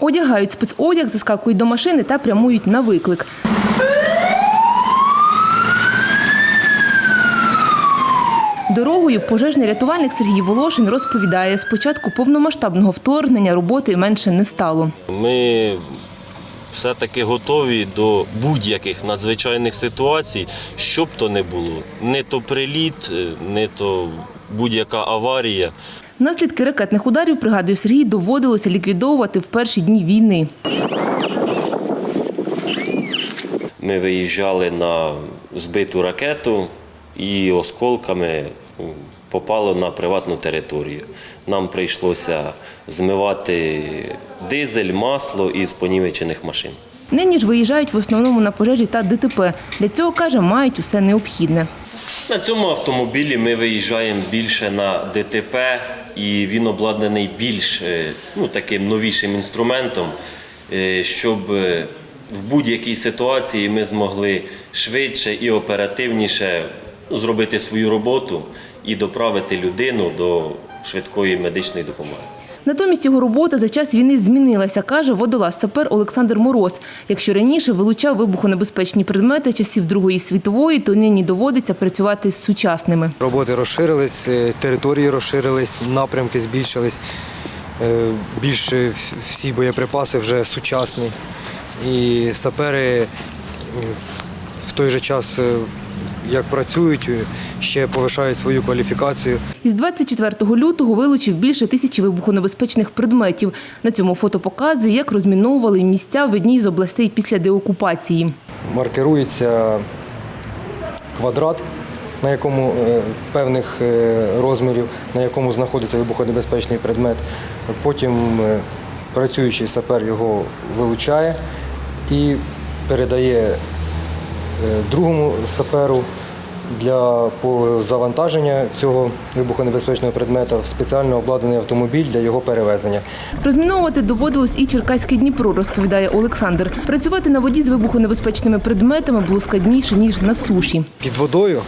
одягають спецодяг, заскакують до машини та прямують на виклик. Дорогою пожежний рятувальник Сергій Волошин розповідає, з початку повномасштабного вторгнення роботи менше не стало. Ми все-таки готові до будь-яких надзвичайних ситуацій, що б то не було. Не то приліт, е, не то будь-яка аварія. Наслідки ракетних ударів, пригадує Сергій, доводилося ліквідовувати в перші дні війни. Ми виїжджали на збиту ракету і осколками попало на приватну територію. Нам прийшлося змивати дизель, масло із понівечених машин. Нині ж виїжджають в основному на пожежі та ДТП. Для цього, каже, мають усе необхідне. На цьому автомобілі ми виїжджаємо більше на ДТП, і він обладнаний більш е, ну, таким новішим інструментом, е, щоб е, в будь-якій ситуації ми змогли швидше і оперативніше ну, зробити свою роботу і доправити людину до швидкої медичної допомоги. Натомість його робота за час війни змінилася, каже водолаз сапер Олександр Мороз. Якщо раніше вилучав вибухонебезпечні предмети часів Другої світової, то нині доводиться працювати з сучасними. Роботи розширились, е, території розширились, напрямки збільшились. Е, Більше всі боєприпаси вже сучасні. І сапери е, в той же час, як працюють, е, ще повишають свою кваліфікацію. Із 24 лютого вилучив більше тисячі вибухонебезпечних предметів. На цьому фото показує, як розміновували місця в одній з областей після деокупації. Маркирується квадрат, на якому е, певних е, розмірів, на якому знаходиться вибухонебезпечний предмет. Потім працюючий сапер його вилучає і передає другому саперу для завантаження цього вибухонебезпечного предмета в спеціально обладнаний автомобіль для його перевезення. Розміновувати доводилось і Черкаське Дніпро, розповідає Олександр. Працювати на воді з вибухонебезпечними предметами було складніше, ніж на суші. Під водою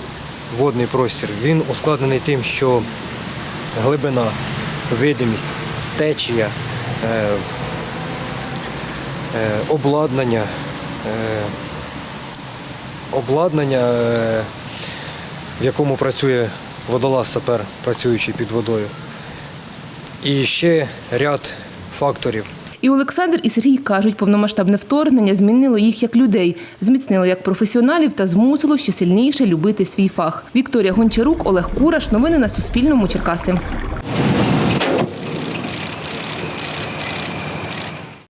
водний простір він ускладнений тим, що глибина, видимість, течія, е, е, обладнання, е, обладнання, в якому працює водолаз сапер, працюючий під водою. І ще ряд факторів. І Олександр, і Сергій кажуть, повномасштабне вторгнення змінило їх як людей, зміцнило як професіоналів та змусило ще сильніше любити свій фах. Вікторія Гончарук, Олег Кураш. Новини на Суспільному. Черкаси.